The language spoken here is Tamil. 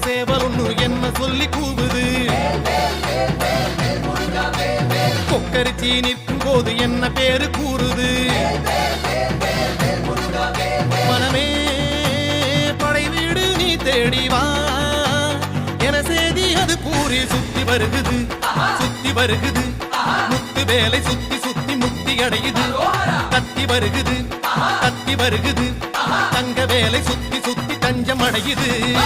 சேவல் ஒன்று என்ன சொல்லி கூவுது? கொக்கரிச்சி நிற்கும் போது என்ன பேரு கூறுது? மனமே படை வீடு நீ தேடி வா. என செய்தி அது கூறி சுத்தி வருகுது. சுத்தி வருகுது. முத்து வேலை சுத்தி சுத்தி முத்தி அடையுது. கத்தி வருகுது. கத்தி வருகுது. தங்க வேலை சுத்தி சுத்தி தஞ்சம் அடையுது.